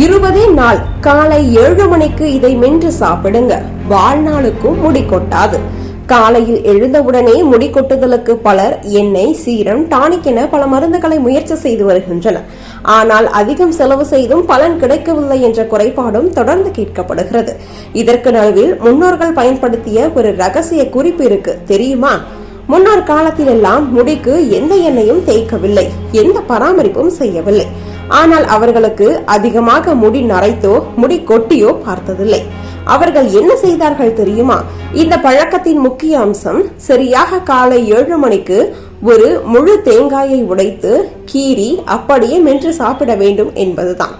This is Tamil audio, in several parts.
இருபதே நாள் காலை ஏழு மணிக்கு இதை மென்று சாப்பிடுங்க. வாழ்நாளுக்கும் முடி கொட்டாது காலையில் எழுந்தவுடனே முடி கொட்டுதலுக்கு பலர் எண்ணெய் சீரம் டானிக் என பல மருந்துகளை முயற்சி செய்து வருகின்றனர். ஆனால் அதிகம் செலவு செய்தும் பலன் கிடைக்கவில்லை என்ற குறைபாடும் தொடர்ந்து கேட்கப்படுகிறது. இதற்கு நடுவில் முன்னோர்கள் பயன்படுத்திய ஒரு ரகசிய குறிப்பு இருக்கு. தெரியுமா? முன்னோர் காலத்திலெல்லாம் முடிக்கு எந்த எண்ணெயும் தேய்க்கவில்லை. எந்த பராமரிப்பும் செய்யவில்லை. ஆனால் அவர்களுக்கு அதிகமாக முடி நரைத்தோ முடி கொட்டியோ பார்த்ததில்லை. அவர்கள் என்ன செய்தார்கள் தெரியுமா? இந்த பழக்கத்தின் முக்கிய அம்சம் சரியாக காலை ஏழு மணிக்கு ஒரு முழு தேங்காயை உடைத்து கீறி அப்படியே மென்று சாப்பிட வேண்டும் என்பதுதான்.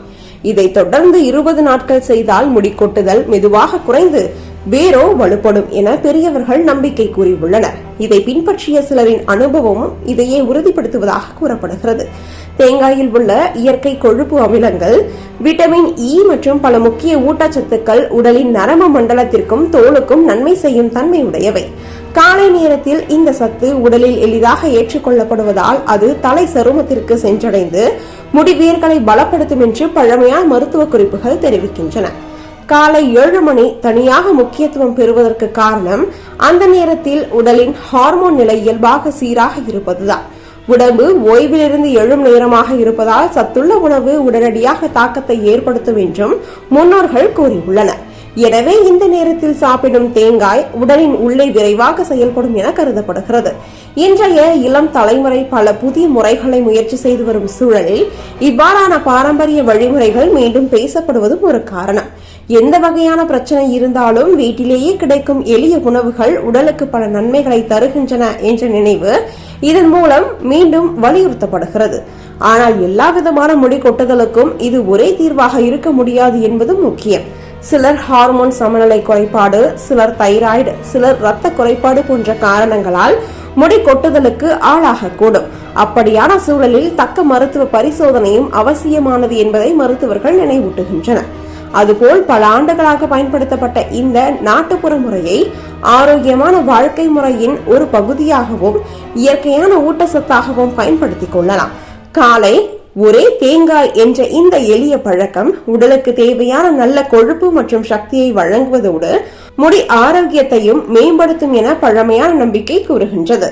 இதை தொடர்ந்து இருபது நாட்கள் செய்தால் முடி கொட்டுதல் மெதுவாக குறைந்து வேரோ வலுப்படும் என பெரியவர்கள் நம்பிக்கை கூறியுள்ளனர். இதை பின்பற்றிய சிலரின் அனுபவமும் இதையே உறுதிப்படுத்துவதாக கூறப்படுகிறது. தேங்காயில் உள்ள இயற்கை கொழுப்பு அமிலங்கள் விட்டமின் இ மற்றும் பல முக்கிய ஊட்டச்சத்துக்கள் உடலின் நரம்பு மண்டலத்திற்கும் தோலுக்கும் நன்மை செய்யும் தன்மை உடையவை காலை நேரத்தில் இந்த சத்து உடலில் எளிதாக ஏற்றுக்கொள்ளப்படுவதால் அது தலை சருமத்திற்கு சென்றடைந்து முடிவேர்களை பலப்படுத்தும் என்று பழமையான மருத்துவ குறிப்புகள் தெரிவிக்கின்றன. காலை ஏழு மணி தனியாக முக்கியத்துவம் பெறுவதற்கு காரணம் அந்த நேரத்தில் உடலின் ஹார்மோன் நிலை இயல்பாக சீராக இருப்பதுதான். உடம்பு ஓய்விலிருந்து எழும் நேரமாக இருப்பதால் சத்துள்ள உணவு உடனடியாக தாக்கத்தை ஏற்படுத்தும் என்றும் முன்னோர்கள் கூறியுள்ளனர். எனவே இந்த நேரத்தில் சாப்பிடும் தேங்காய் உடலின் உள்ளே விரைவாக செயல்படும் என கருதப்படுகிறது. இன்றைய இளம் தலைமுறை பல புதிய முறைகளை முயற்சி செய்து வரும் சூழலில் இவ்வாறான பாரம்பரிய வழிமுறைகள் மீண்டும் பேசப்படுவதும் ஒரு காரணம். எந்த வகையான பிரச்சனை இருந்தாலும் வீட்டிலேயே கிடைக்கும் எளிய உணவுகள் உடலுக்கு பல நன்மைகளை தருகின்றன என்ற நினைவு இதன் மூலம் மீண்டும் வலியுறுத்தப்படுகிறது. ஆனால் எல்லா விதமான முடி கொட்டுதலுக்கும் இது ஒரே தீர்வாக இருக்க முடியாது என்பதும் முக்கியம். சிலர் ஹார்மோன் சமநிலை குறைபாடு சிலர் தைராய்டு சிலர் இரத்த குறைபாடு போன்ற காரணங்களால் முடி கொட்டுதலுக்கு ஆளாகக்கூடும். அப்படியான சூழலில் தக்க மருத்துவ பரிசோதனையும் அவசியமானது என்பதை மருத்துவர்கள் நினைவூட்டுகின்றனர் அதுபோல் பல ஆண்டுகளாக பயன்படுத்தப்பட்ட இந்த நாட்டுப்புற முறையை ஆரோக்கியமான வாழ்க்கை முறையின் ஒரு பகுதியாகவும் இயற்கையான ஊட்டச்சத்தாகவும் பயன்படுத்திக் கொள்ளலாம். காலை ஒரே தேங்காய் என்ற இந்த எளிய பழக்கம் உடலுக்கு தேவையான நல்ல கொழுப்பு மற்றும் சக்தியை வழங்குவதோடு முடி ஆரோக்கியத்தையும் மேம்படுத்தும் என பழமையான நம்பிக்கை கூறுகின்றது.